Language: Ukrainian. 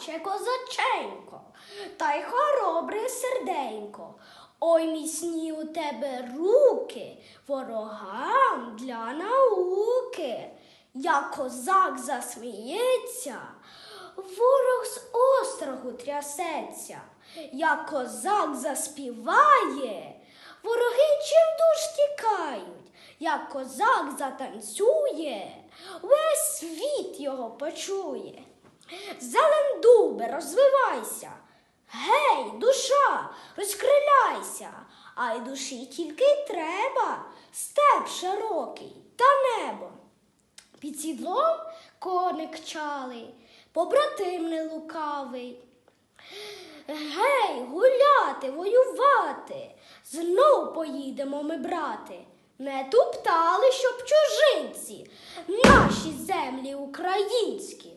козаче, козаченько, та й хоробре серденько. Ой, міцні у тебе руки, ворогам для науки. Як козак засміється, ворог з остраху трясеться, як козак заспіває, вороги чимдуж тікають, як козак затанцює, весь світ його почує. Зелен дубе, розвивайся, гей, душа, розкриляйся, а й душі тільки й треба, степ широкий та небо. Під сідлом коник чалий, побратим не лукавий. Гей, гуляти, воювати, знов поїдемо ми брати. Не туптали, щоб чужинці, наші землі українські,